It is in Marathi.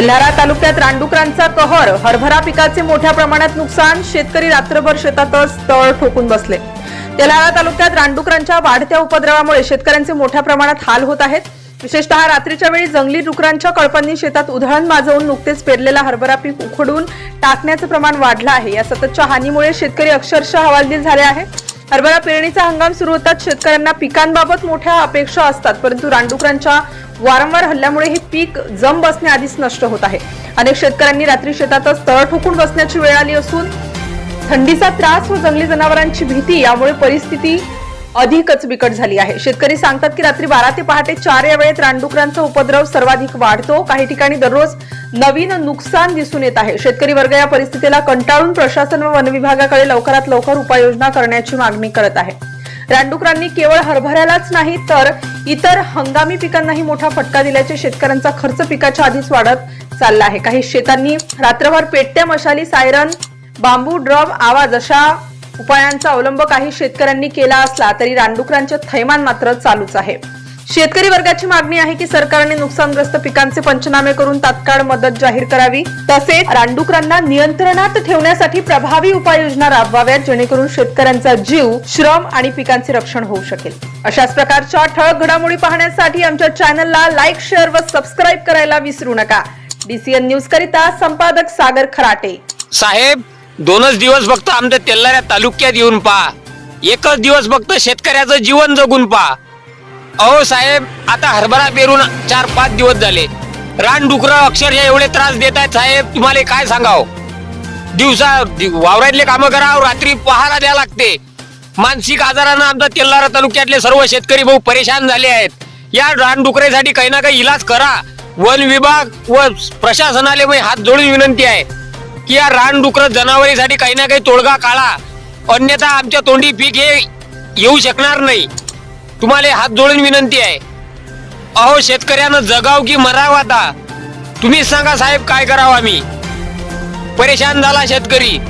कोल्हारा तालुक्यात रानडुकरांचा कहर. हरभरा पिकाचे मोठ्या प्रमाणात नुकसान. शेतकरी रात्रभर शेतातच तळ ठोकून बसले. तेल्हारा तालुक्यात रानडुकरांच्या वाढत्या उपद्रवामुळे शेतकऱ्यांचे मोठ्या प्रमाणात हाल होत आहेत. विशेषतः रात्रीच्या वेळी जंगली डुकरांच्या कळपांनी शेतात उधळण माजवून नुकतेच पेरलेला हरभरा पीक उखडून टाकण्याचं प्रमाण वाढलं आहे. या सततच्या हानीमुळे शेतकरी अक्षरशः हवालदिल झाले आहे हरभरा पेरणीचा हंगाम सुरू होताच शेतकऱ्यांना पिकांबाबत मोठ्या अपेक्षा असतात परंतु रानडुकरांच्या वारंवार हल्ल्यामुळे हे पीक जम बसण्याआधीच नष्ट होत आहे. अनेक शेतकऱ्यांनी रात्री शेतातच तळ ठोकून बसण्याची वेळ आली असून थंडीचा त्रास व जंगली जनावरांची भीती यामुळे परिस्थिती अधिकच बिकट झाली आहे. शेतकरी सांगतात की रात्री बारा ते पहाटे चार या वेळेत रानडुकरांचा उपद्रव सर्वाधिक वाढतो. काही ठिकाणी दररोज नवीन नुकसान दिसून येत आहे. शेतकरी वर्ग या परिस्थितीला कंटाळून प्रशासन व वन विभागाकडे लवकरात लवकर उपाययोजना करण्याची मागणी करत आहे. रानडुकरांनी केवळ हरभऱ्यालाच नाही तर इतर हंगामी पिकांनाही मोठा फटका दिल्याचे शेतकऱ्यांचा खर्च पिकाच्या आधीच वाढत चालला आहे. काही शेतांनी रात्रभर पेटत्या मशाली सायरन बांबू ड्रम आवाज अशा उपायांचा अवलंब काही शेतकऱ्यांनी केला असला तरी रानडुकरांचे थैमान मात्र चालूच आहे. शेतकरी वर्गाची मागणी आहे की सरकारने नुकसानग्रस्त पिकांचे पंचनामे करून तात्काळ मदत जाहीर करावी. तसेच रानडुकरांना नियंत्रणात ठेवण्यासाठी प्रभावी उपाययोजना राबवाव्यात जेणेकरून शेतकऱ्यांचा जीव श्रम आणि पिकांचे रक्षण होऊ शकेल. अशाच प्रकारच्या ठळक घडामोडी पाहण्यासाठी आमच्या चॅनलला लाईक शेअर व सबस्क्राईब करायला विसरू नका. डीसीएन न्यूज करिता संपादक सागर खराटे. साहेब दोनच दिवस फक्त आमच्या तेल्लाऱ्या तालुक्यात येऊन पहा. एकच दिवस फक्त शेतकऱ्याचं जीवन जगून पहा. अहो साहेब आता हरभरा पेरून चार पाच दिवस झाले. रान डुकर अक्षरशः एवढे त्रास देत आहेत साहेब तुम्हाला काय सांगाव? दिवसा दि- वावरातले कामं करावं रात्री पहारा द्या लागते. मानसिक आजारानं आमच्या तेल्लारा तालुक्यातले सर्व शेतकरी भाऊ परेशान झाले आहेत. या रानडुकऱ्यासाठी काही ना काही इलाज करा. वन विभाग व प्रशासनाले मी हात जोडून विनंती आहे की या रानडुकर जनावरीसाठी काही ना काही तोडगा काढा. अन्यथा आमच्या तोंडी पीक हे येऊ शकणार नाही. तुम्हाला हात जोडून विनंती आहे. अहो शेतकऱ्यानं जगाव की मराव आता? तुम्ही सांगा साहेब काय करावं आम्ही? परेशान झाला शेतकरी.